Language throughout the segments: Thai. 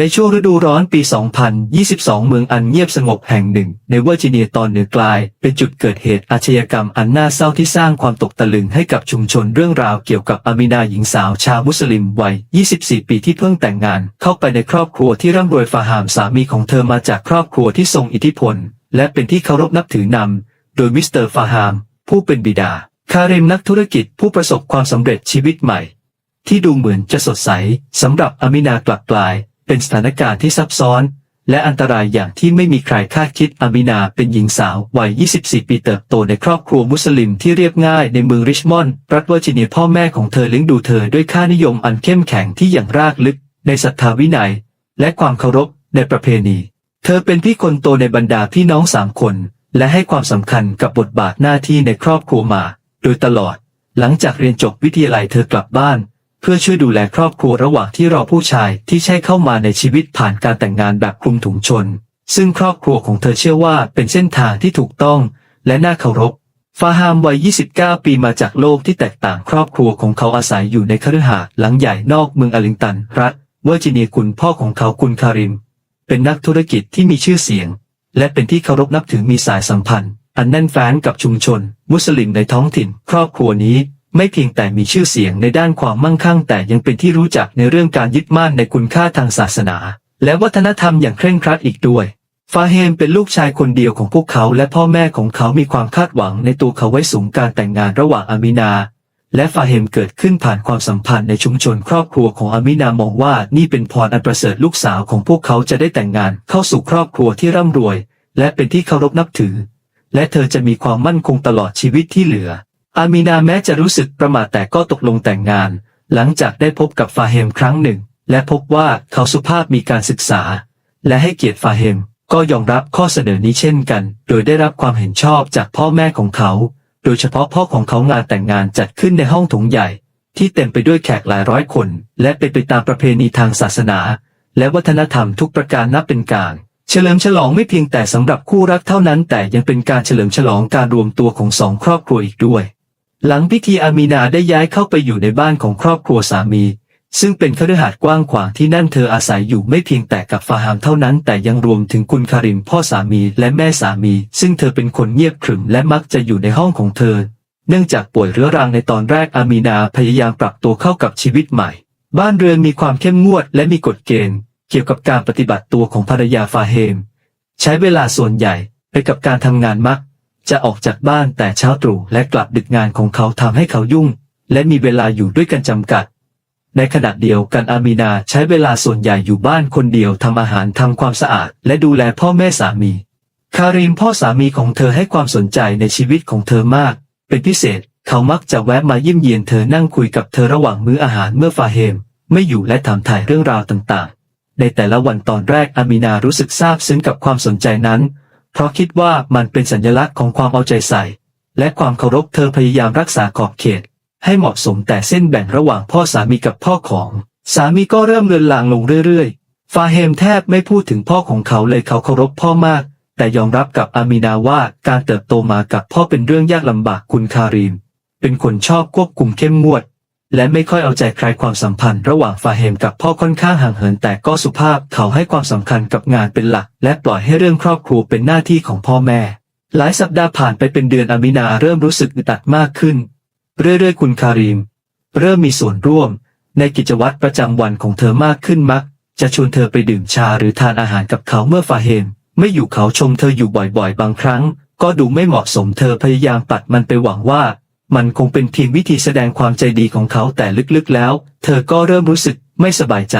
ในช่วงฤดูร้อนปี 2022 เมืองอันเงียบสงบแห่งหนึ่ง ในเวอร์จิเนียตอนเหนือกลาย เป็นจุดเกิดเหตุอาชญากรรมอันน่าเศร้าที่สร้างความตกตะลึงให้กับชุมชนเรื่องราวเกี่ยวกับอามินาหญิงสาวชาวมุสลิมวัย 24 ปีที่เพิ่งแต่งงาน เข้าไปในครอบครัวที่ร่ำรวยฟาหามสามีของเธอมาจากครอบครัวที่ทรงอิทธิพล และเป็นที่เคารพนับถือนำโดยมิสเตอร์ฟาหาม ผู้เป็นบิดา คาริมนักธุรกิจผู้ประสบความสำเร็จชีวิตใหม่ ที่ดูเหมือนจะสดใสสำหรับอามินากลับกลาย เป็นสถานการณ์ที่ซับซ้อน และอันตรายอย่างที่ไม่มีใครคาดคิดอามินาเป็นหญิงสาววัย 24 ปีเติบโตในครอบครัวมุสลิมที่เรียบง่ายในเมืองริชมอนด์รัฐเวอร์จิเนียพ่อแม่ของเธอเลี้ยงดูเธอด้วยค่านิยมอันเข้มแข็งที่อย่างรากลึก ในศรัทธาวินัย และความเคารพในประเพณี เธอเป็นพี่คนโตในบรรดาพี่น้องสามคน และให้ความสำคัญกับบทบาทหน้าที่ในครอบครัวมา โดยตลอด หลังจากเรียนจบวิทยาลัยเธอกลับบ้าน เพื่อช่วยดูแลครอบครัวระหว่างที่รอผู้ชายที่ใช่เข้ามาในชีวิตผ่านการแต่งงานแบบคลุมถุงชน ซึ่งครอบครัวของเธอเชื่อว่าเป็นเส้นทางที่ถูกต้อง และน่าเคารพฟาฮามวัย 29 ปีมาจากโลกที่แตกต่างครอบครัวของเขาอาศัยอยู่ในคฤหาสน์หลังใหญ่นอกเมืองอลิงตัน รัฐเวอร์จิเนียคุณพ่อของเขาคุณคาริม เป็นนักธุรกิจที่มีชื่อเสียง และเป็นที่เคารพนับถือมีสายสัมพันธ์ อันแน่นแฟ้นกับชุมชน มุสลิมในท้องถิ่น ครอบครัวนี้ ไม่เพียงแต่มีชื่อเสียงในด้านความมั่งคั่ง แต่ยังเป็นที่รู้จักในเรื่องการยึดมั่นในคุณค่าทางศาสนา และวัฒนธรรมอย่างเคร่งครัดอีกด้วย ฟาเฮมเป็นลูกชายคนเดียวของพวกเขาและพ่อแม่ของเขามีความคาดหวังในตัวเขาไว้สูงการแต่งงานระหว่างอามินา และฟาเฮมเกิดขึ้นผ่านความสัมพันธ์ในชุมชนครอบครัวของอามินามองว่านี่เป็นพรอันประเสริฐลูกสาวของพวกเขาจะได้แต่งงานเข้าสู่ครอบครัวที่ร่ำรวย และเป็นที่เคารพนับถือ และเธอจะมีความมั่นคงตลอดชีวิตที่เหลือ อามีนาแม้จะรู้สึกประม่าแต่ก็ตกลงแต่งงาน หลังจากได้พบกับฟาเฮมครั้งหนึ่ง และพบว่าเขาสุภาพมีการศึกษา และให้เกียรติฟาเฮม ก็ยอมรับข้อเสนอนี้เช่นกัน โดยได้รับความเห็นชอบจากพ่อแม่ของเขา โดยเฉพาะพ่อของเขางานแต่งงานจัดขึ้นในห้องถงใหญ่ ที่เต็มไปด้วยแขกหลายร้อยคน และเป็นไปตามประเพณีทางศาสนา และวัฒนธรรมทุกประการนับเป็นการเฉลิมฉลองไม่เพียงแต่สำหรับคู่รักเท่านั้น แต่ยังเป็นการเฉลิมฉลองการรวมตัวของสองครอบครัวอีกด้วย หลังพิธีอามีนาได้ย้ายเข้าไปอยู่ในบ้านของครอบครัวสามี ซึ่งเป็นคฤหาสน์กว้างขวางที่นั่นเธออาศัยอยู่ไม่เพียงแต่กับฟาฮามเท่านั้น แต่ยังรวมถึงคุณคาริมพ่อสามีและแม่สามี ซึ่งเธอเป็นคนเงียบขรึมและมักจะอยู่ในห้องของเธอ เนื่องจากป่วยเรื้อรังในตอนแรกอามีนาพยายามปรับตัวเข้ากับชีวิตใหม่ บ้านเรือนมีความเข้มงวดและมีกฎเกณฑ์ เกี่ยวกับการปฏิบัติตัวของภรรยาฟาเฮม ใช้เวลาส่วนใหญ่ไปกับการทำงานมัก จะออกจากบ้านแต่เช้าตรู่และกลับดึกงานของเขาทำให้เขายุ่ง และมีเวลาอยู่ด้วยกันจำกัด ในขณะเดียวกันอามีนาใช้เวลาส่วนใหญ่อยู่บ้านคนเดียวทำอาหารทำความสะอาด และดูแลพ่อแม่สามี คาริมพ่อสามีของเธอให้ความสนใจในชีวิตของเธอมาก เป็นพิเศษ เขามักจะแวะมาเยี่ยมเยียนเธอนั่งคุยกับเธอระหว่างมื้ออาหารเมื่อฟาเฮม ไม่อยู่และถามถ่ายเรื่องราวต่างๆ ในแต่ละวันตอนแรกอามีนารู้สึกซาบซึ้งกับความสนใจนั้น เพราะคิดว่ามันเป็นสัญลักษณ์ของความเอาใจใส่ และความเคารพเธอพยายามรักษาขอบเขต ให้เหมาะสมแต่เส้นแบ่งระหว่างพ่อสามีกับพ่อของ สามีก็เริ่มเลือนลางลงเรื่อยๆ ฟาเฮมแทบไม่พูดถึงพ่อของเขาเลยเขาเคารพพ่อมาก แต่ยอมรับกับอามีนาว่าการเติบโตมากับพ่อเป็นเรื่องยากลำบากคุณคารีมเป็นคนชอบควบคุมเข้มงวด และไม่ค่อยเอาใจใครความสัมพันธ์ระหว่างฟาเฮมกับพ่อค่อนข้างห่างเหินแต่ก็สุภาพเขาให้ความสำคัญกับงานเป็นหลัก และปล่อยให้เรื่องครอบครัวเป็นหน้าที่ของพ่อแม่ หลายสัปดาห์ผ่านไปเป็นเดือนอามินาเริ่มรู้สึกอึดอัดมากขึ้น เรื่อยๆ คุณคารีม เริ่มมีส่วนร่วม ในกิจวัตรประจำวันของเธอมากขึ้นมัก จะชวนเธอไปดื่มชาหรือทานอาหารกับเขาเมื่อฟาเฮมไม่อยู่เขาชมเธออยู่บ่อยๆ บางครั้ง ก็ดูไม่เหมาะสมเธอพยายามปัดมันไปหวังว่า มันคงเป็นเพียงวิธีแสดงความใจดีของเขาแต่ลึกๆแล้ว เธอก็เริ่มรู้สึกไม่สบายใจ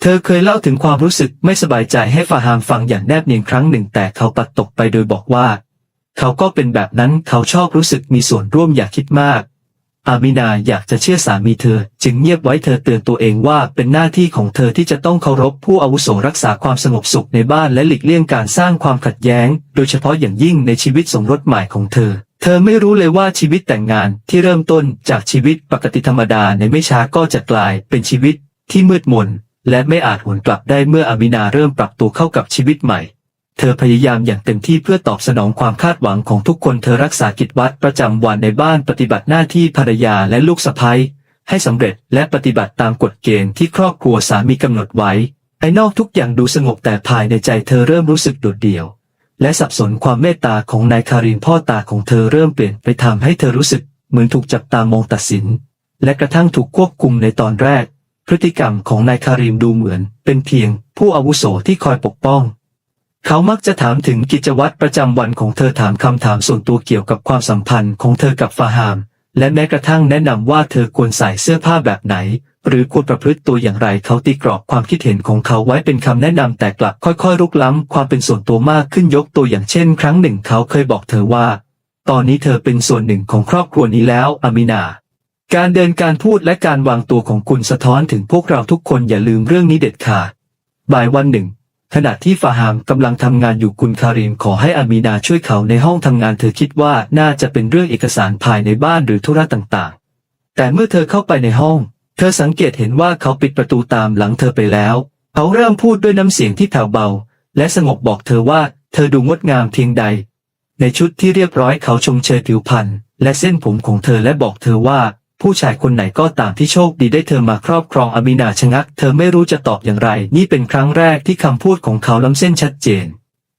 เธอเคยเล่าถึงความรู้สึกไม่สบายใจให้ฟาฮามฟังอย่างแนบเนียนครั้งหนึ่ง แต่เขาปัดตกไปโดยบอกว่า เขาก็เป็นแบบนั้นเขาชอบรู้สึกมีส่วนร่วมอย่าคิดมาก อามินาอยากจะเชื่อสามีเธอ จึงเงียบไว้เธอเตือนตัวเองว่าเป็นหน้าที่ของเธอที่จะต้องเคารพผู้อาวุโสรักษาความสงบสุขในบ้านและหลีกเลี่ยงการสร้างความขัดแย้ง โดยเฉพาะอย่างยิ่งในชีวิตสมรสใหม่ของเธอ เธอไม่รู้เลยว่าชีวิตแต่งงานที่เริ่มต้นจากชีวิตปกติธรรมดาในไม่ช้าก็จะกลายเป็นชีวิตที่มืดมน และไม่อาจหวนกลับได้เมื่ออามินาเริ่มปรับตัวเข้ากับชีวิตใหม่ เธอพยายามอย่างเต็มที่เพื่อตอบสนองความคาดหวังของทุกคนเธอรักษากิจวัตรประจำวันในบ้านปฏิบัติหน้าที่ภรรยาและลูกสะใภ้ให้สำเร็จและปฏิบัติตามกฎเกณฑ์ที่ครอบครัวสามีกำหนดไว้ภายนอกทุกอย่างดูสงบแต่ภายในใจเธอเริ่มรู้สึกโดดเดี่ยว และสับสนความเมตตาของนายคารินพ่อตาของเธอเริ่มเปลี่ยนไปทำให้เธอรู้สึกเหมือนถูกจับตามองตัดสิน และกระทั่งถูกควบคุมในตอนแรก พฤติกรรมของนายคาริมดูเหมือน เป็นเพียงผู้อาวุโสที่คอยปกป้อง เขามักจะถามถึงกิจวัตรประจำวันของเธอถามคำถามส่วนตัวเกี่ยวกับความสัมพันธ์ของเธอกับฟาฮาม และแม้กระทั่งแนะนำว่าเธอควรใส่เสื้อผ้าแบบไหน หรือควรประพฤติตัวอย่างไรเขาตีกรอบความคิดเห็นของเขาไว้เป็นคำแนะนำแต่กลับค่อยๆรุกล้ำความเป็นส่วนตัวมากขึ้นยกตัวอย่างเช่น ครั้งหนึ่งเขาเคยบอกเธอว่า ตอนนี้เธอเป็นส่วนหนึ่งของครอบครัวนี้แล้วอามินาการเดินการพูดและการวางตัวของคุณสะท้อนถึงพวกเราทุกคนอย่าลืมเรื่องนี้เด็ดขาดบ่ายวันหนึ่ง ขณะที่ฟาฮามกำลังทำงานอยู่คุณคาริมขอให้อามีนาช่วยเขาในห้องทำงานเธอคิดว่าน่าจะเป็นเรื่องเอกสารภายในบ้านหรือธุระต่างๆ แต่เมื่อเธอเข้าไปในห้อง เธอสังเกตเห็นว่าเขาปิดประตูตามหลังเธอไปแล้ว เขาเริ่มพูดด้วยน้ำเสียงที่แผ่วเบา และสงบบอกเธอว่าเธอดูงดงามเพียงใด ในชุดที่เรียบร้อยเขาชมเชยผิวพรรณและเส้นผมของเธอและบอกเธอว่า ผู้ชายคนไหนก็ตามที่โชคดีได้เธอมาครอบครองอามินาชะงัก เธอไม่รู้จะตอบอย่างไร นี่เป็นครั้งแรกที่คำพูดของเขาล้ำเส้นชัดเจน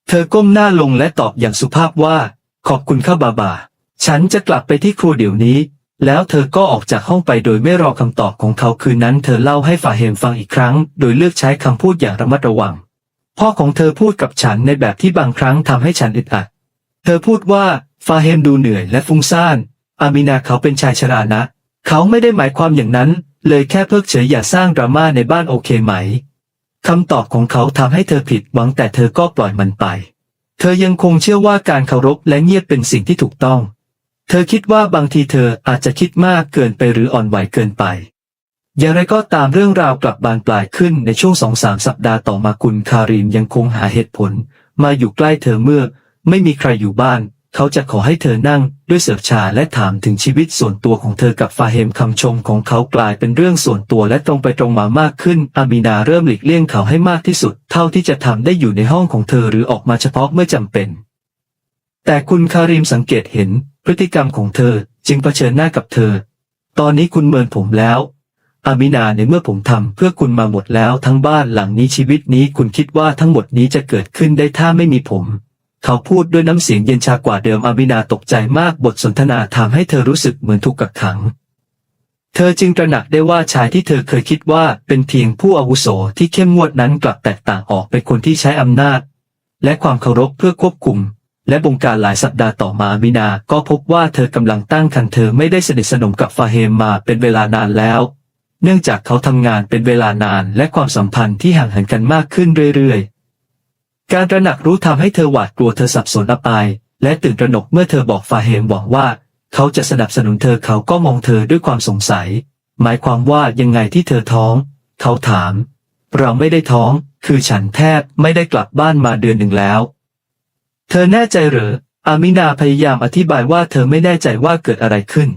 เธอก้มหน้าลงและตอบอย่างสุภาพว่า ขอบคุณข้าบาบา ฉันจะกลับไปที่ครัวเดี๋ยวนี้ แล้วเธอก็ออกจากห้องไปโดยไม่รอคำตอบของเขาคืนนั้นเธอเล่าให้ฟาเฮมฟังอีกครั้ง โดยเลือกใช้คำพูดอย่างระมัดระวัง พ่อของเธอพูดกับฉันในแบบที่บางครั้งทำให้ฉันอึดอัด เธอพูดว่าฟาเฮมดูเหนื่อยและฟุ้งซ่าน อามินาเขาเป็นชายชรานะ เขาไม่ได้หมายความอย่างนั้น เลยแค่เพิกเฉยอย่าสร้างดราม่าในบ้านโอเคไหมคำตอบของเขาทำให้เธอผิดหวังแต่เธอก็ปล่อยมันไป เธอยังคงเชื่อว่าการเคารพและเงียบเป็นสิ่งที่ถูกต้อง เธอคิดว่าบางทีเธออาจจะคิดมากเกินไปหรืออ่อนไหวเกินไป อย่างไรก็ตามเรื่องราวกลับบานปลายขึ้นในช่วงสองสามสัปดาห์ต่อมาคุณคารินยังคงหาเหตุผล มาอยู่ใกล้เธอเมื่อ ไม่มีใครอยู่บ้าน เขาจะขอให้เธอนั่งด้วยเสิร์ฟชาและถามถึงชีวิตส่วนตัวของเธอกับฟาเฮมคำชมของเขากลายเป็นเรื่องส่วนตัวและตรงไปตรงมามากขึ้น อามีนาเริ่มหลีกเลี่ยงเขาให้มากที่สุด เท่าที่จะทำได้อยู่ในห้องของเธอหรือออกมาเฉพาะเมื่อจำเป็น แต่คุณคาริมสังเกตเห็นพฤติกรรมของเธอจึงเผชิญหน้ากับเธอ ตอนนี้คุณเมินผมแล้ว อามินาในเมื่อผมทำเพื่อคุณมาหมดแล้วทั้งบ้านหลังนี้ชีวิตนี้คุณคิดว่าทั้งหมดนี้จะเกิดขึ้นได้ถ้าไม่มีผม เขาพูดด้วยน้ำเสียงเย็นชากว่าเดิมอามินาตกใจมากบทสนทนาทำให้เธอรู้สึกเหมือนถูกกักขัง เธอจึงตระหนักได้ว่าชายที่เธอเคยคิดว่าเป็นเพียงผู้อาวุโสที่เข้มงวดนั้นกลับแตกต่างออกเป็นคนที่ใช้อำนาจ และความเคารพเพื่อควบคุม และบงการหลายสัปดาห์ต่อมาอามินาก็พบว่าเธอกำลังตั้งครรภ์เธอไม่ได้สนิทสนมกับฟาเฮมมาเป็นเวลานานแล้ว เนื่องจากเขาทำงานเป็นเวลานานและความสัมพันธ์ที่ห่างเหินกันมากขึ้นเรื่อยๆ การระหนักรู้ทำให้เธอหวาดกลัวเธอสับสนอับอาย และตื่นระหนกเมื่อเธอบอกฟาเฮมหวังว่า เขาจะสนับสนุนเธอเขาก็มองเธอด้วยความสงสัย หมายความว่ายังไงที่เธอท้อง เขาถาม เราไม่ได้ท้อง คือฉันแทบไม่ได้กลับบ้านมาเดือนหนึ่งแล้ว เธอแน่ใจหรืออามินาพยายามอธิบายว่าเธอไม่แน่ใจว่าเกิดอะไรขึ้น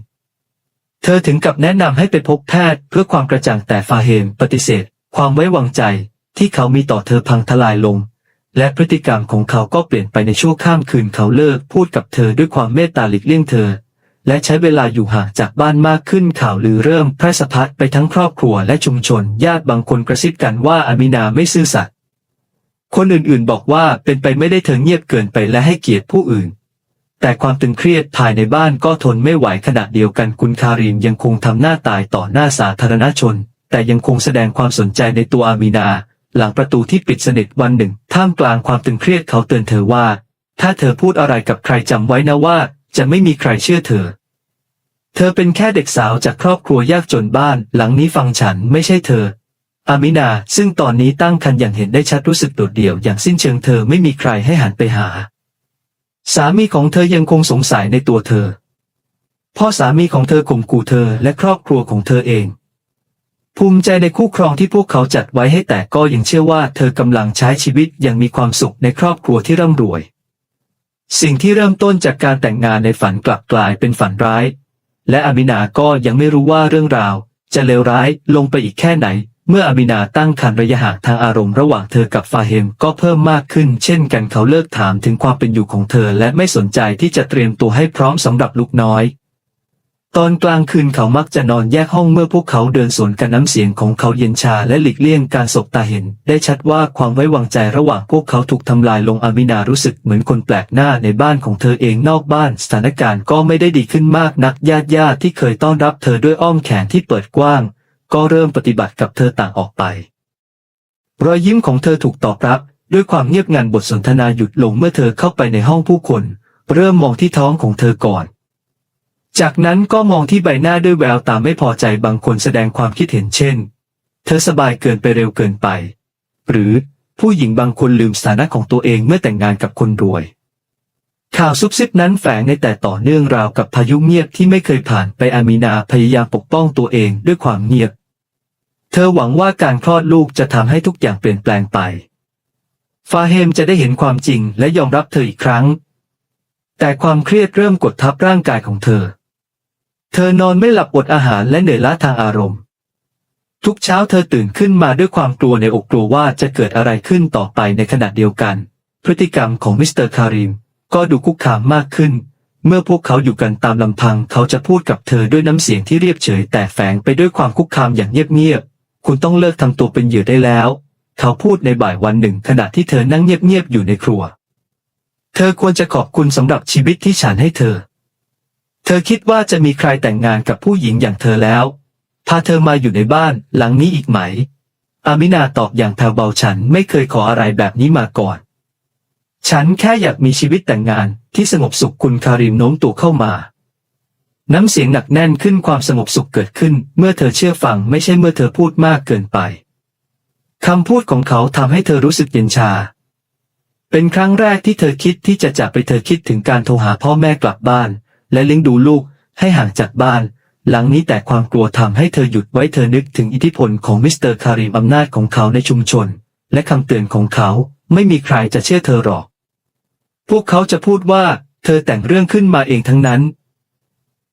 เธอถึงกับแนะนำให้ไปพบแพทย์เพื่อความกระจ่างแต่ฟาเฮมปฏิเสธ ความไว้วางใจที่เขามีต่อเธอพังทลายลง และพฤติกรรมของเขาก็เปลี่ยนไปในชั่วข้ามคืนเขาเลิกพูดกับเธอด้วยความเมตตาหลีกเลี่ยงเธอ และใช้เวลาอยู่ห่างจากบ้านมากขึ้นข่าวลือเริ่มแพร่สะพัดไปทั้งครอบครัวและชุมชน ญาติบางคนกระซิบกันว่าอามินาไม่ซื่อสัตย์ คนอื่นๆบอกว่าเป็นไปไม่ได้เธอเงียบเกินไปและให้เกียรติผู้อื่น แต่ความตึงเครียดภายในบ้านก็ทนไม่ไหวขณะเดียวกันคุณคาริมยังคงทำหน้าตายต่อหน้าสาธารณชน แต่ยังคงแสดงความสนใจในตัวอามีนา หลังประตูที่ปิดสนิทวันหนึ่ง ท่ามกลางความตึงเครียดเขาเตือนเธอว่า ถ้าเธอพูดอะไรกับใครจำไว้นะว่า จะไม่มีใครเชื่อเธอ เธอเป็นแค่เด็กสาวจากครอบครัวยากจนบ้าน หลังนี้ฟังฉันไม่ใช่เธอ อามินา ซึ่งตอนนี้ตั้งครรภ์อย่างเห็นได้ชัดรู้สึกโดดเดี่ยวอย่างสิ้นเชิงเธอไม่มีใครให้หันไปหา สามีของเธอยังคงสงสัยในตัวเธอ พ่อสามีของเธอข่มขู่เธอและครอบครัวของเธอเอง ภูมิใจในคู่ครองที่พวกเขาจัดไว้ให้แต่ก็ยังเชื่อว่าเธอกำลังใช้ชีวิตอย่างมีความสุขในครอบครัวที่ร่ำรวย สิ่งที่เริ่มต้นจากการแต่งงานในฝันกลับกลายเป็นฝันร้าย และอามินาก็ยังไม่รู้ว่าเรื่องราว จะเลวร้ายลงไปอีกแค่ไหน เมื่ออามินาตั้งครรภ์ระยะห่างทางอารมณ์ระหว่างเธอกับฟาเฮมก็เพิ่มมากขึ้น เช่นกันเขาเลิกถามถึงความเป็นอยู่ของเธอและไม่สนใจที่จะเตรียมตัวให้พร้อมสำหรับลูกน้อย ตอนกลางคืนเขามักจะนอนแยกห้องเมื่อพวกเขาเดินสวนกันน้ำเสียงของเขาเย็นชาและหลีกเลี่ยงการสบตาเห็น ได้ชัดว่าความไว้วางใจระหว่างพวกเขาถูกทำลายลงอามินารู้สึกเหมือนคนแปลกหน้าในบ้านของเธอเองนอกบ้าน สถานการณ์ก็ไม่ได้ดีขึ้นมากนักญาติญาติที่เคยต้อนรับเธอด้วยอ้อมแขนที่เปิดกว้าง ก็เริ่มปฏิบัติกับเธอต่างออกไป รอยยิ้มของเธอถูกตอบรับ ด้วยความเงียบงันบทสนทนาหยุดลงเมื่อเธอเข้าไปในห้องผู้คน เริ่มมองที่ท้องของเธอก่อน จากนั้นก็มองที่ใบหน้าด้วยแววตาไม่พอใจบางคนแสดงความคิดเห็นเช่น เธอสบายเกินไปเร็วเกินไป หรือผู้หญิงบางคนลืมสถานะของตัวเองเมื่อแต่งงานกับคนรวยข่าวซุบซิบนั้นแฝงในแต่ต่อเนื่องราวกับพายุเงียบที่ไม่เคยผ่านไปอามีนาพยายามปกป้องตัวเองด้วยความเงียบ ธอหวังว่าการคลอดลูกจะทำให้ทุกอย่างเปลี่ยนแปลงไป ฟาเฮมจะได้เห็นความจริงและยอมรับเธออีกครั้ง แต่ความเครียดเริ่มกดทับร่างกายของเธอ เธอนอนไม่หลับอดอาหารและเหนื่อยล้าทางอารมณ์ ทุกเช้าเธอตื่นขึ้นมาด้วยความกลัวในอกกลัวว่าจะเกิดอะไรขึ้นต่อไปในขณะเดียวกัน พฤติกรรมของมิสเตอร์คาริมก็ดูคุกคามมากขึ้น เมื่อพวกเขาอยู่กันตามลำพังเขาจะพูดกับเธอด้วยน้ำเสียงที่เรียบเฉยแต่แฝงไปด้วยความคุกคามอย่างเงียบ คุณต้องเลิกทำตัวเป็นเหยื่อได้แล้ว เขาพูดในบ่ายวันหนึ่งขณะที่เธอนั่งเงียบๆอยู่ในครัว เธอควรจะขอบคุณสำหรับชีวิตที่ฉันให้เธอ เธอคิดว่าจะมีใครแต่งงานกับผู้หญิงอย่างเธอแล้ว พาเธอมาอยู่ในบ้านหลังนี้อีกไหม อามินาตอบอย่างแผ่วเบาฉันไม่เคยขออะไรแบบนี้มาก่อน ฉันแค่อยากมีชีวิตแต่งงานที่สงบสุขคุณคาริมโน้มตัวเข้ามา น้ำเสียงหนักแน่นขึ้นความสงบสุขเกิดขึ้น เมื่อเธอเชื่อฟังไม่ใช่เมื่อเธอพูดมากเกินไปคำพูดของเขาทำให้เธอรู้สึกเย็นชา เป็นครั้งแรกที่เธอคิดที่จะจากไปเธอคิดถึงการโทรหาพ่อแม่กลับบ้าน และเลี้ยงดูลูกให้ห่างจากบ้าน หลังนี้แต่ความกลัวทำให้เธอหยุดไว้เธอนึกถึงอิทธิพลของมิสเตอร์คาริมอำนาจของเขาในชุมชน และคำเตือนของเขาไม่มีใครจะเชื่อเธอหรอก พวกเขาจะพูดว่า เธอแต่งเรื่องขึ้นมาเองทั้งนั้น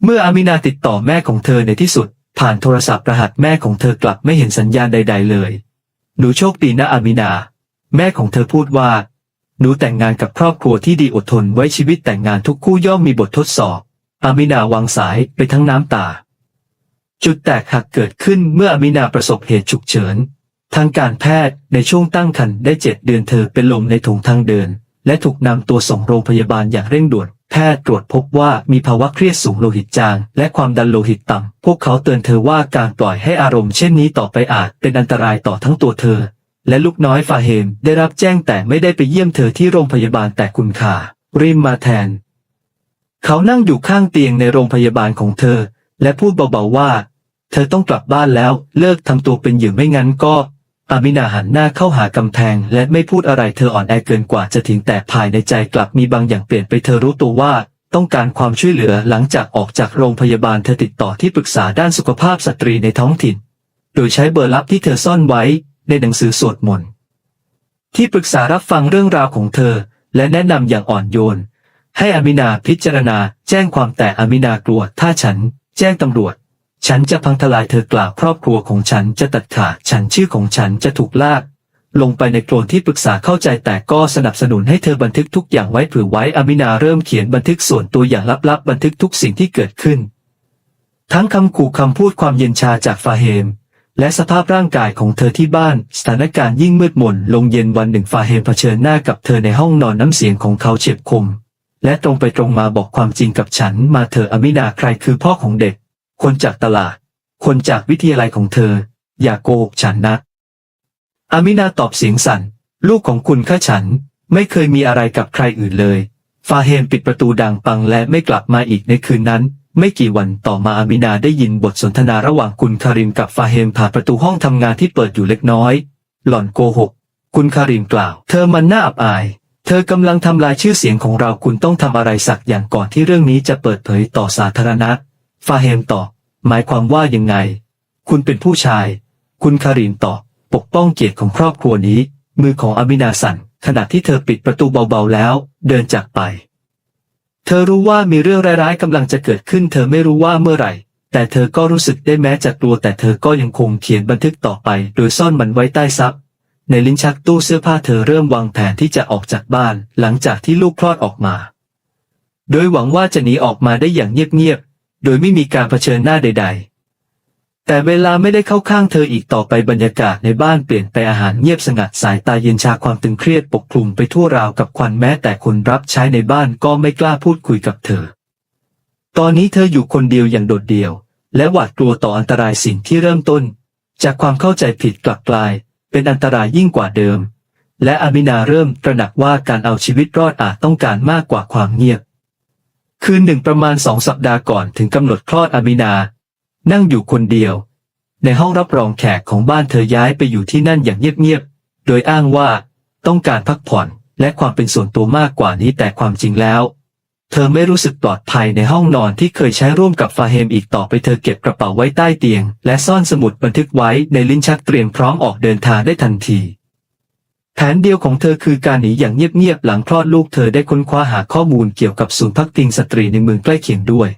เมื่ออามินาติดต่อแม่ของเธอในที่สุด ผ่านโทรศัพท์รหัสแม่ของเธอกลับไม่เห็นสัญญาณใด ๆ เลย หนูโชคดีนะอามินา แม่ของเธอพูดว่า หนูแต่งงานกับครอบครัวที่ดีอดทนไว้ชีวิตแต่งงานทุกคู่ย่อมมีบททดสอบ อามินาวางสายไปทั้งน้ำตา จุดแตกหักเกิดขึ้นเมื่ออามินาประสบเหตุฉุกเฉิน ทางการแพทย์ในช่วงตั้งครรภ์ได้เจ็ดเดือนเธอเป็นลมในถุงทางเดิน และถูกนำตัวส่งโรงพยาบาลอย่างเร่งด่วน พทย์ตรวจพบว่ามีภาวะเครียดสูงโลหิตจาง และความดันโลหิตต่ำ พวกเขาเตือนเธอว่าการปล่อยให้อารมณ์เช่นนี้ต่อไปอาจเป็นอันตรายต่อทั้งตัวเธอ และลูกน้อยฟาเฮมได้รับแจ้งแต่ไม่ได้ไปเยี่ยมเธอที่โรงพยาบาลแต่คุณค่าริมมาแทน เขานั่งอยู่ข้างเตียงในโรงพยาบาลของเธอ และพูดเบาๆว่า เธอต้องกลับบ้านแล้วเลิกทำตัวเป็นเหยื่อไม่งั้นก็ อามินาหันหน้าเข้าหากำแพง และไม่พูดอะไรเธออ่อนแอเกินกว่าจะถึงแต่ภายในใจกลับมีบางอย่างเปลี่ยนไปเธอรู้ตัวว่า ต้องการความช่วยเหลือหลังจากออกจากโรงพยาบาลเธอติดต่อที่ปรึกษาด้านสุขภาพสตรีในท้องถิ่น โดยใช้เบอร์ลับที่เธอซ่อนไว้ในหนังสือสวดมนต์ที่ปรึกษารับฟังเรื่องราวของเธอ และแนะนำอย่างอ่อนโยน ให้อามินาพิจารณา แจ้งความแต่อามินากลัว ถ้าฉัน แจ้งตำรวจ ฉันจะพังทลายเธอกล่าวครอบครัวของฉันจะตัดขาดฉันชื่อของฉันจะถูกลาก ลงไปในโคลนที่ปรึกษาเข้าใจแต่ก็สนับสนุนให้เธอบันทึกทุกอย่างไว้เผื่อไว้อามินาเริ่มเขียนบันทึกส่วนตัวอย่างลับๆ บันทึกทุกสิ่งที่เกิดขึ้น ทั้งคำขู่คำพูดความเย็นชาจากฟาเฮม และสภาพร่างกายของเธอที่บ้าน สถานการณ์ยิ่งมืดมนลงเย็นวันหนึ่งฟาเฮมเผชิญหน้ากับเธอในห้องนอนน้ำเสียงของเขาเฉียบคม และตรงไปตรงมาบอกความจริงกับฉันมาเธออามินาใครคือพ่อของเด็ก คนจากตลาด คนจากวิทยาลัยของเธอ อย่าโกหกฉันนะอามินาตอบเสียงสั่น ลูกของคุณข้าฉัน ไม่เคยมีอะไรกับใครอื่นเลย ฟาเฮมปิดประตูดังปังและไม่กลับมาอีกในคืนนั้น ไม่กี่วันต่อมาอามินาได้ยินบทสนทนาระหว่างคุณคาริมกับฟาเฮมผ่านประตูห้องทำงานที่เปิดอยู่เล็กน้อย หล่อนโกหก คุณคาริมกล่าว เธอมันน่าอับอายเธอกำลังทำลายชื่อเสียงของเราคุณต้องทำอะไรสักอย่างก่อนที่เรื่องนี้จะเปิดเผยต่อสาธารณะ ฟาเฮมตอบหมายความว่ายังไง คุณเป็นผู้ชาย คุณคาริมตอบปกป้องเกียรติของครอบครัวนี้ มือของอามินาสั่นขณะที่เธอปิดประตูเบาๆแล้ว เดินจากไป เธอรู้ว่ามีเรื่องร้ายๆกำลังจะเกิดขึ้น เธอไม่รู้ว่าเมื่อไหร่ แต่เธอก็รู้สึกได้แม้จะกลัว แต่เธอก็ยังคงเขียนบันทึกต่อไป โดยซ่อนมันไว้ใต้ซับในลิ้นชักตู้เสื้อผ้าเธอเริ่มวางแผนที่จะออกจากบ้าน หลังจากที่ลูกคลอดออกมา โดยหวังว่าจะหนีออกมาได้อย่างเงียบๆ โดยไม่มีการเผชิญหน้าใด ๆ แต่เวลาไม่ได้เข้าข้างเธออีกต่อไปบรรยากาศในบ้านเปลี่ยนไปอาหารเงียบสงัดสายตาเย็นชาความตึงเครียดปกคลุมไปทั่วราวกับควันแม้แต่คนรับใช้ในบ้านก็ไม่กล้าพูดคุยกับเธอ ตอนนี้เธออยู่คนเดียวอย่างโดดเดี่ยว และหวาดกลัวต่ออันตรายสิ่งที่เริ่มต้น จากความเข้าใจผิดกลับกลาย เป็นอันตรายยิ่งกว่าเดิมและอามินาเริ่มตระหนักว่าการเอาชีวิตรอดอาจต้องการมากกว่าความเงียบ คืนหนึ่งประมาณสองสัปดาห์ก่อนถึงกำหนดคลอดอามินา นั่งอยู่คนเดียว ในห้องรับรองแขกของบ้านเธอย้ายไปอยู่ที่นั่นอย่างเงียบๆ โดยอ้างว่าต้องการพักผ่อนและความเป็นส่วนตัวมากกว่านี้แต่ความจริงแล้ว เธอไม่รู้สึกปลอดภัยในห้องนอนที่เคยใช้ร่วมกับฟาเฮมอีกต่อไปเธอเก็บกระเป๋าไว้ใต้เตียง และซ่อนสมุดบันทึกไว้ในลิ้นชักเตรียมพร้อมออกเดินทางได้ทันที แผนเดียวของเธอคือการหนีอย่างเงียบๆหลังคลอดลูกเธอได้ค้นคว้าหาข้อมูลเกี่ยวกับศูนย์พักพิงสตรีในเมืองใกล้เคียงด้วย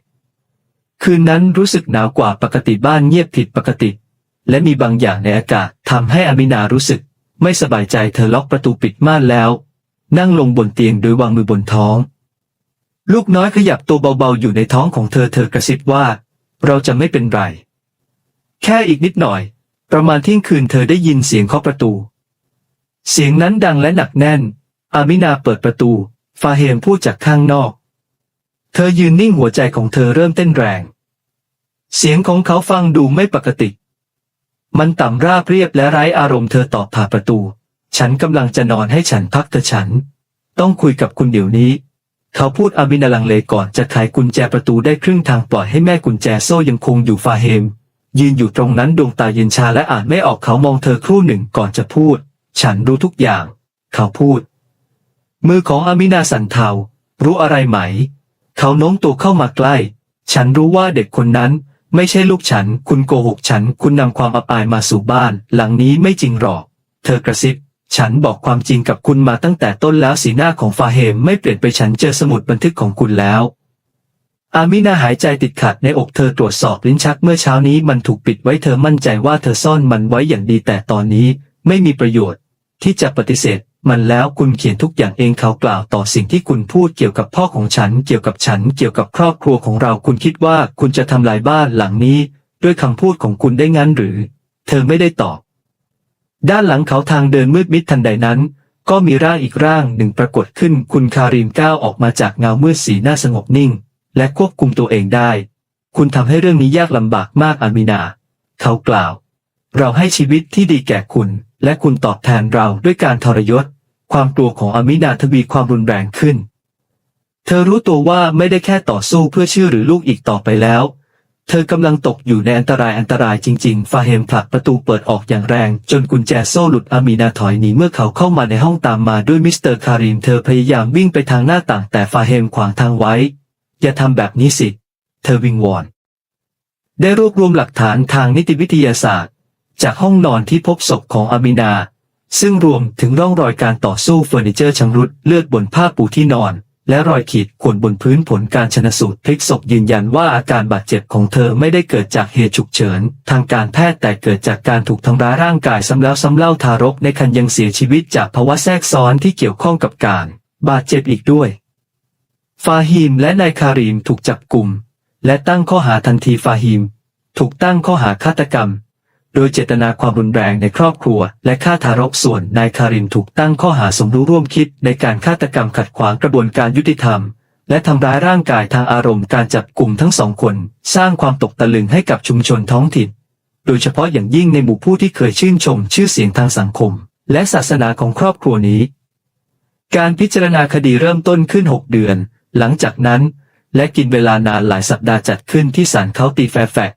คืนนั้นรู้สึกหนาวกว่าปกติบ้านเงียบผิดปกติ และมีบางอย่างในอากาศทำให้อามินารู้สึก ไม่สบายใจเธอล็อกประตูปิดม่านแล้ว นั่งลงบนเตียงโดยวางมือบนท้อง ลูกน้อยขยับตัวเบาๆอยู่ในท้องของเธอเธอกระซิบว่า เราจะไม่เป็นไร แค่อีกนิดหน่อย ประมาณเที่ยงคืนเธอได้ยินเสียงเคาะประตู เสียงนั้นดังและหนักแน่น อามินาเปิดประตู ฟาเฮมพูดจากข้างนอก เธอยืนนิ่งหัวใจของเธอเริ่มเต้นแรง เสียงของเขาฟังดูไม่ปกติ มันต่ำราบเรียบและไร้อารมณ์เธอตอบผ่าประตู ฉันกำลังจะนอนให้ฉันพักเถอะฉัน ต้องคุยกับคุณเดี๋ยวนี้ เขาพูดอามินาลังเลก่อนจะไขกุญแจประตูได้ครึ่งทางปล่อยให้แม่กุญแจโซ่ยังคงอยู่ฟาเฮมยืนอยู่ตรงนั้นดวงตาเย็นชาและอ่านไม่ออกเขามองเธอครู่หนึ่งก่อนจะพูด ฉันรู้ทุกอย่าง เขาพูด มือของอามินาสั่นเทา รู้อะไรไหม เขาโน้มตัวเข้ามาใกล้ ฉันรู้ว่าเด็กคนนั้นไม่ใช่ลูกฉัน คุณโกหกฉัน คุณนำความอับอายมาสู่บ้าน หลังนี้ไม่จริงหรอก เธอกระซิบ ฉันบอกความจริงกับคุณมาตั้งแต่ต้นแล้วสีหน้าของฟาเฮมไม่เปลี่ยนไปฉันเจอสมุดบันทึกของคุณแล้ว อามินาหายใจติดขัดในอกเธอตรวจสอบลิ้นชักเมื่อเช้านี้มันถูกปิดไว้เธอมั่นใจว่าเธอซ่อนมันไว้อย่างดีแต่ตอนนี้ไม่มีประโยชน์ ที่จะปฏิเสธ มันแล้วคุณเขียนทุกอย่างเองเขากล่าวต่อสิ่งที่คุณพูดเกี่ยวกับพ่อของฉัน เกี่ยวกับฉัน เกี่ยวกับครอบครัวของเราคุณคิดว่าคุณจะทำลายบ้านหลังนี้ ด้วยคำพูดของคุณได้งั้นหรือ เธอไม่ได้ตอบ ด้านหลังเขาทางเดินมืดมิดทันใดนั้น ก็มีร่างอีกร่างหนึ่งปรากฏขึ้นคุณคาริมก้าวออกมาจากเงามืดสีหน้าสงบนิ่ง และควบคุมตัวเองได้ คุณทำให้เรื่องนี้ยากลำบากมากอามินา เขากล่าว เราให้ชีวิตที่ดีแก่คุณ และคุณตอบแทนเราด้วยการทรยศ ความกลัวของอามินาทวีความรุนแรงขึ้น เธอรู้ตัวว่าไม่ได้แค่ต่อสู้เพื่อชื่อหรือลูกอีกต่อไปแล้ว เธอกำลังตกอยู่ในอันตรายอันตรายจริง ๆ ฟาเฮมผลักประตูเปิดออกอย่างแรง จนกุญแจโซ่หลุดอามีนาถอยหนีเมื่อเขาเข้ามาในห้องตามมาด้วยมิสเตอร์คาริมเธอพยายามวิ่งไปทางหน้าต่างแต่ฟาเฮมขวางทางไว้ อย่าทำแบบนี้สิ เธอวิงวอนได้รวบรวมหลักฐานทางนิติวิทยาศาสตร์ จากห้องนอนที่พบศพของอามินา ซึ่งรวมถึงร่องรอยการต่อสู้เฟอร์นิเจอร์ชำรุดเลือดบนผ้าปูที่นอน และรอยขีดข่วนบนพื้นผลการชนสูตรพลิกศพยืนยันว่าอาการบาดเจ็บของเธอไม่ได้เกิดจากเหตุฉุกเฉิน ทางการแพทย์แต่เกิดจากการถูกทำร้ายร่างกายซ้ำแล้วซ้ำเล่าทารกในครรภ์ยังเสียชีวิตจากภาวะแทรกซ้อนที่เกี่ยวข้องกับการ บาดเจ็บอีกด้วย ฟาฮิมและนายคาริมถูกจับกลุ่มและตั้งข้อหาทันทีฟาฮิม ถูกตั้งข้อหาฆาตกรรม โดยเจตนาความรุนแรงในครอบครัว และฆ่าทารกส่วนนายคาริมถูกตั้งข้อหาสมรู้ร่วมคิดในการฆาตกรรมขัดขวางกระบวนการยุติธรรม และทำร้ายร่างกายทางอารมณ์การจับกลุ่มทั้งสองคน สร้างความตกตะลึงให้กับชุมชนท้องถิ่น โดยเฉพาะอย่างยิ่งในหมู่ผู้ที่เคยชื่นชมชื่อเสียงทางสังคม และศาสนาของครอบครัวนี้ การพิจารณาคดีเริ่มต้นขึ้น 6 เดือน หลังจากนั้น และกินเวลานานหลายสัปดาห์จัดขึ้นที่ศาลเคาน์ตีแฟร์แฟก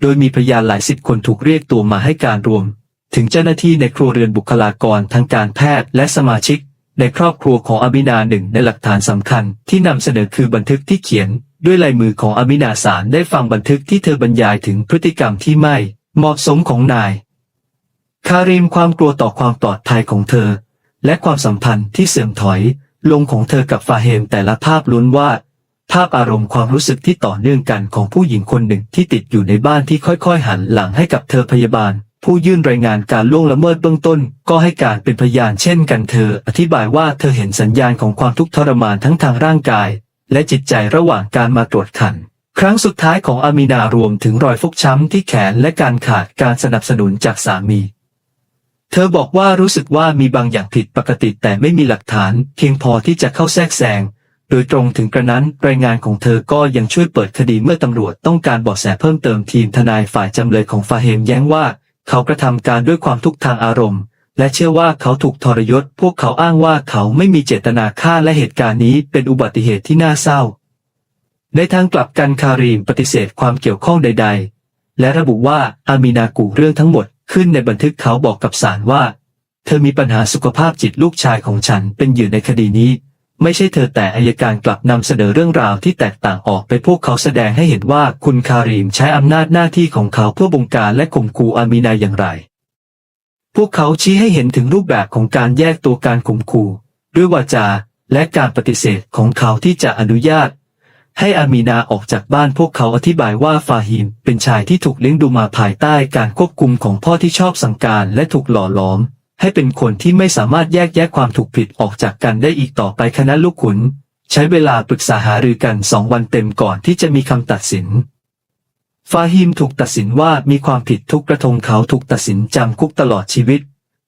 โดยมีพยานหลายสิบคนถูกเรียกตัวมาให้การรวม ถึงเจ้าหน้าที่ในครัวเรือนบุคลากรทางการแพทย์และสมาชิก ในครอบครัวของอามินาหนึ่งในหลักฐานสำคัญที่นำเสนอคือบันทึกที่เขียน ด้วยลายมือของอามินาสารได้ฟังบันทึกที่เธอบรรยายถึงพฤติกรรมที่ไม่เหมาะสมของนาย คาริมความกลัวต่อความปลอดภัยของเธอ และความสัมพันธ์ที่เสื่อมถอย ลงของเธอกับฟาเฮมแต่ละภาพล้วนวาด ภาพอารมณ์ความรู้สึกที่ต่อเนื่องกันของผู้หญิงคนหนึ่งที่ติดอยู่ในบ้านที่ค่อยๆ หันหลังให้กับเธอพยาบาล ผู้ยื่นรายงานการล่วงละเมิดเบื้องต้น ก็ให้การเป็นพยานเช่นกันเธอ อธิบายว่าเธอเห็นสัญญาณของความทุกข์ทรมานทั้งทางร่างกาย และจิตใจระหว่างการมาตรวจคัน ครั้งสุดท้ายของอามีนารวมถึงรอยฟกช้ำที่แขนและการขาดการสนับสนุนจากสามีเธอบอกว่ารู้สึกว่ามีบางอย่างผิดปกติแต่ไม่มีหลักฐาน เพียงพอที่จะเข้าแทรกแซง โดยตรงถึงกระนั้นรายงานของเธอก็ยังช่วยเปิดคดีเมื่อตำรวจต้องการบาะแสเพิ่มเติมทีมทนายฝ่ายจำเลยของฟาเฮมแย้งว่า เขากระทำการด้วยความทุกข์ทางอารมณ์ และเชื่อว่าเขาถูกทรยศ พวกเขาอ้างว่าเขาไม่มีเจตนาฆ่าและเหตุการณ์นี้เป็นอุบัติเหตุที่น่าเศร้า ในทางกลับกันคารีมปฏิเสธความเกี่ยวข้องใด ๆ และระบุว่าอามีนากูเรื่องทั้งหมดขึ้นในบันทึกเขาบอกกับศาลว่า เธอมีปัญหาสุขภาพจิตลูกชายของฉันเป็นเหยื่อในคดีนี้ ไม่ใช่เธอแต่อายการกลับนำเสนอเรื่องราวที่แตกต่างออกไปพวกเขาแสดงให้เห็นว่าคุณคารีมใช้อำนาจหน้าที่ของเขาเพื่อบงการและข่มขู่อามีนาอย่างไร พวกเขาชี้ให้เห็นถึงรูปแบบของการแยกตัวการข่มขู่ ด้วยวาจาและการปฏิเสธของเขาที่จะอนุญาต ให้อามีนาออกจากบ้านพวกเขาอธิบายว่าฟาฮิมเป็นชายที่ถูกเลี้ยงดูมาภายใต้การควบคุมของพ่อที่ชอบสั่งการและถูกหล่อหลอม ให้เป็นคนที่ไม่สามารถแยกแยะความถูกผิดออกจากกันได้อีกต่อไปคณะลูกขุน ใช้เวลาปรึกษาหารือกันสองวันเต็มก่อนที่จะมีคำตัดสินฟาฮิมถูกตัดสินว่ามีความผิดทุกกระทงเขาถูกตัดสินจำคุกตลอดชีวิต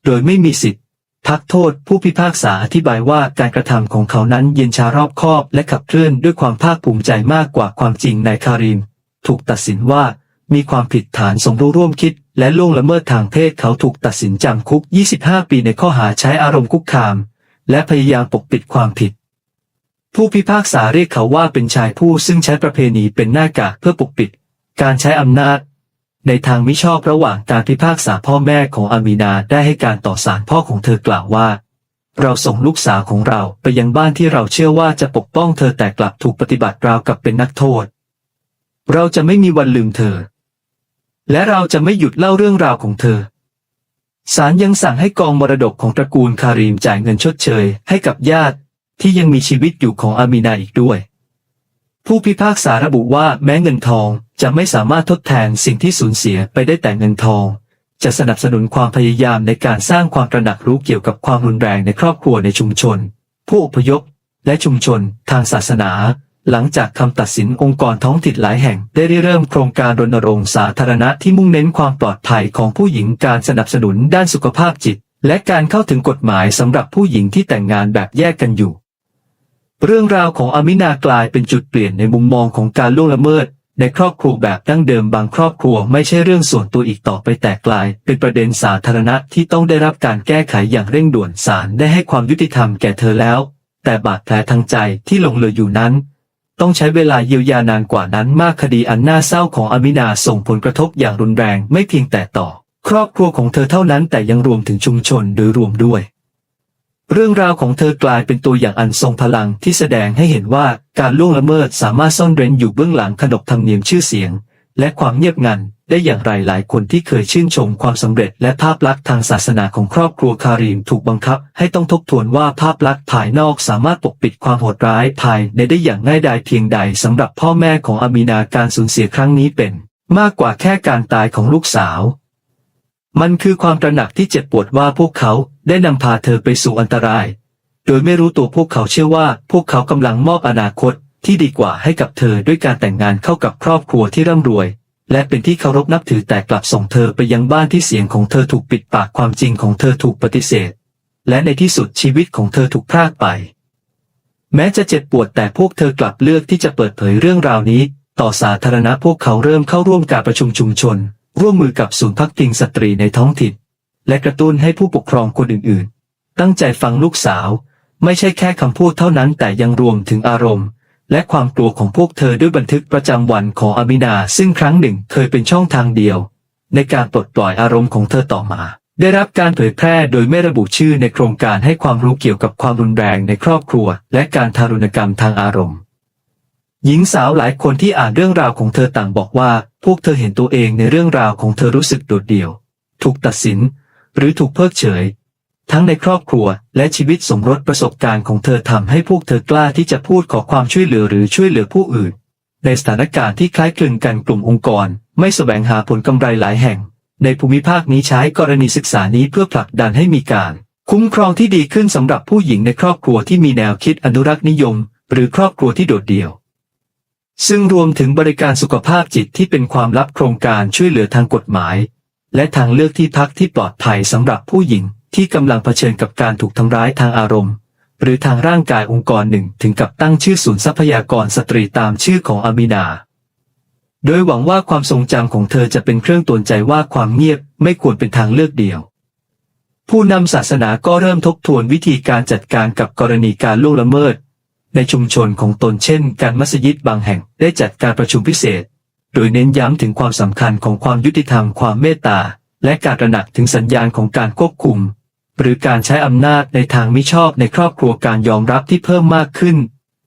โดยไม่มีสิทธิ์ พักโทษผู้พิพากษาอธิบายว่าการกระทำของเขานั้นเย็นชารอบคอบและขับเคลื่อนด้วยความภาคภูมิใจมากกว่าความจริงนายคาริม ถูกตัดสินว่า มีความผิดฐานสมรู้ร่วมคิด และล่วงละเมิดทางเพศเขาถูกตัดสินจำคุก 25 ปีในข้อหาใช้อารมณ์คุกคาม และพยายามปกปิดความผิด ผู้พิพากษาเรียกเขาว่าเป็นชายผู้ซึ่งใช้ประเพณีเป็นหน้ากากเพื่อปกปิด การใช้อำนาจ ในทางมิชอบระหว่างการพิพากษาพ่อแม่ของอามีนาได้ให้การต่อศาลพ่อของเธอกล่าวว่าเราส่งลูกสาวของเราไปยังบ้านที่เราเชื่อว่าจะปกป้องเธอแต่กลับถูกปฏิบัติราวกับเป็นนักโทษ เราจะไม่มีวันลืมเธอ และเราจะไม่หยุดเล่าเรื่องราวของเธอศาลยังสั่งให้กองมรดกของตระกูลคารีมจ่ายเงินชดเชย ให้กับญาติที่ยังมีชีวิตอยู่ของอามีนาอีกด้วย ผู้พิพากษาระบุว่าแม้เงินทองจะไม่สามารถทดแทนสิ่งที่สูญเสียไปได้แต่เงินทอง จะสนับสนุนความพยายามในการสร้างความตระหนักรู้เกี่ยวกับความรุนแรงในครอบครัวในชุมชน ผู้อพยพ และชุมชนทางศาสนา หลังจากคำตัดสินองค์กรท้องถิ่นหลายแห่งได้เริ่มโครงการรณรงค์สาธารณะที่มุ่งเน้นความปลอดภัยของผู้หญิงการสนับสนุนด้านสุขภาพจิต และการเข้าถึงกฎหมายสำหรับผู้หญิงที่แต่งงานแบบแยกกันอยู่ เรื่องราวของอามินากลายเป็นจุดเปลี่ยนในมุมมองของการล่วงละเมิด ในครอบครัวแบบดั้งเดิมบางครอบครัวไม่ใช่เรื่องส่วนตัวอีกต่อไปแต่กลาย เป็นประเด็นสาธารณะที่ต้องได้รับการแก้ไขอย่างเร่งด่วนศาลได้ให้ความยุติธรรมแก่เธอแล้ว แต่บาดแผลทางใจที่หลงเหลืออยู่นั้น ต้องใช้เวลาเยียวยานานกว่านั้นมากคดีอันน่าเศร้าของอามินาส่งผลกระทบอย่างรุนแรงไม่เพียงแต่ต่อ ครอบครัวของเธอเท่านั้นแต่ยังรวมถึงชุมชนโดยรวมด้วย เรื่องราวของเธอกลายเป็นตัวอย่างอันทรงพลังที่แสดงให้เห็นว่าการล่วงละเมิดสามารถซ่อนเร้นอยู่เบื้องหลังขนบธรรมเนียมชื่อเสียง และความเงียบงัน ได้อย่างไรหลายคนที่เคยชื่นชมความสำเร็จและภาพลักษณ์ทางศาสนาของครอบครัวคารีมถูกบังคับ ให้ต้องทบทวนว่าภาพลักษณ์ภายนอกสามารถปกปิดความโหดร้ายภายในได้อย่างง่ายดายเพียงใดสำหรับพ่อแม่ของอามีนาการสูญเสียครั้งนี้เป็น มากกว่าแค่การตายของลูกสาว มันคือความตระหนักที่เจ็บปวดว่าพวกเขาได้นำพาเธอไปสู่อันตราย โดยไม่รู้ตัวพวกเขาเชื่อว่า พวกเขากำลังมอบอนาคตที่ดีกว่าให้กับเธอด้วยการแต่งงานเข้ากับครอบครัวที่ร่ำรวย และเป็นที่เคารพนับถือแต่กลับส่งเธอไปยังบ้านที่เสียงของเธอถูกปิดปากความจริงของเธอถูกปฏิเสธ และในที่สุดชีวิตของเธอถูกพรากไป แม้จะเจ็บปวดแต่พวกเธอกลับเลือกที่จะเปิดเผยเรื่องราวนี้ ต่อสาธารณะพวกเขาเริ่มเข้าร่วมการประชุมชุมชน ร่วมมือกับศูนย์พักพิงสตรีในท้องถิ่น และกระตุ้นให้ผู้ปกครองคนอื่นๆ ตั้งใจฟังลูกสาว ไม่ใช่แค่คำพูดเท่านั้นแต่ยังรวมถึงอารมณ์ และความกลัวของพวกเธอด้วยบันทึกประจำวันของอามินาซึ่งครั้งหนึ่งเคยเป็นช่องทางเดียว ในการปลดปล่อยอารมณ์ของเธอต่อมา ได้รับการเผยแพร่โดยไม่ระบุชื่อในโครงการให้ความรู้เกี่ยวกับความรุนแรงในครอบครัว และการทารุณกรรมทางอารมณ์ หญิงสาวหลายคนที่อ่านเรื่องราวของเธอต่างบอกว่า พวกเธอเห็นตัวเองในเรื่องราวของเธอรู้สึกโดดเดี่ยว ถูกตัดสิน หรือถูกเพิกเฉย ทั้งในครอบครัวและชีวิตสมรสประสบการณ์ของเธอทำให้พวกเธอกล้าที่จะพูดขอความช่วยเหลือหรือช่วยเหลือผู้อื่น ในสถานการณ์ที่คล้ายคลึงกันกลุ่มองค์กร ไม่สแสวงหาผลกำไรหลายแห่ง ในภูมิภาคนี้ใช้กรณีศึกษานี้เพื่อผลักดันให้มีการ คุ้มครองที่ดีขึ้นสำหรับผู้หญิงในครอบครัวที่มีแนวคิดอนุรักษ์นิยม หรือครอบครัวที่โดดเดี่ยว ซึ่งรวมถึงบริการสุขภาพจิตที่เป็นความลับโครงการช่วยเหลือทางกฎหมาย และทางเลือกที่พักที่ปลอดภัยสำหรับผู้หญิง ที่กำลังเผชิญกับการถูกทำร้ายทางอารมณ์ หรือทางร่างกายองค์กรหนึ่งถึงกับตั้งชื่อศูนย์ทรัพยากรสตรีตามชื่อของอามินา โดยหวังว่าความทรงจำของเธอจะเป็นเครื่องตือนใจว่าความเงียบไม่ควรเป็นทางเลือกเดียว ผู้นำศาสนาก็เริ่มทบทวนวิธีการจัดการกับกรณีการล่วงละเมิด ในชุมชนของตนเช่น การมัสยิดบางแห่งได้จัดการประชุมพิเศษโดยเน้นย้ำถึงความสำคัญของความยุติธรรมความเมตตา และการระหนักถึงสัญญาณของการควบคุม หรือการใช้อำนาจในทางมิชอบในครอบครัวการยอมรับที่เพิ่มมากขึ้น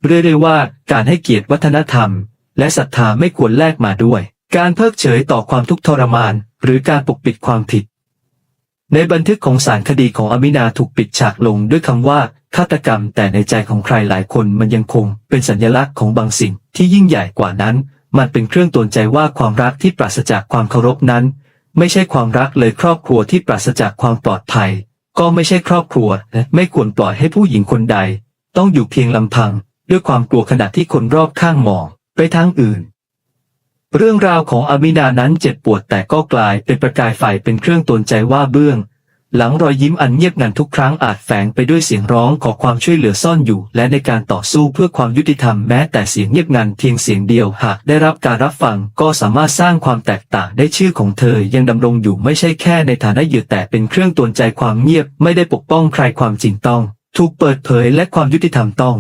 เรื่อยได้ว่าการให้เกียรติวัฒนธรรม และศรัทธาไม่ควรแลกมาด้วย การเพิกเฉยต่อความทุกข์ทรมาน หรือการปกปิดความผิด ในบันทึกของสารคดีของอามินาถูกปิดฉากลงด้วยคำว่าฆาตกรรม แต่ในใจของใครหลายคนมันยังคงเป็นสัญลักษณ์ของบางสิ่งที่ยิ่งใหญ่กว่านั้น มันเป็นเครื่องตือนใจว่าความรักที่ปราศจากความเคารพนั้น ไม่ใช่ความรักเลยครอบครัวที่ปราศจากความปลอดภัย ก็ไม่ใช่ครอบครัวและไม่ควรปล่อยให้ผู้หญิงคนใด ต้องอยู่เพียงลำพัง ด้วยความกลัวขณะที่คนรอบข้างมองไปทางอื่น เรื่องราวของอามินานั้นเจ็บปวดแต่ก็กลายเป็นประกายไฟเป็นเครื่องตนใจว่าเบื้อง หลังรอยยิ้มอันเงียบงันทุกครั้งอาจแฝงไปด้วยเสียงร้องขอความช่วยเหลือซ่อนอยู่ และในการต่อสู้เพื่อความยุติธรรมแม้แต่เสียงเงียบงันเพียงเสียงเดียวหากได้รับการรับฟังก็สามารถสร้างความแตกต่างได้ชื่อของเธอยังดำรงอยู่ไม่ใช่แค่ในฐานะเหยื่อแต่เป็นเครื่องตวนใจความเงียบไม่ได้ปกป้องใครความจริงต้อง ถูกเปิดเผยและความยุติธรรมต้อง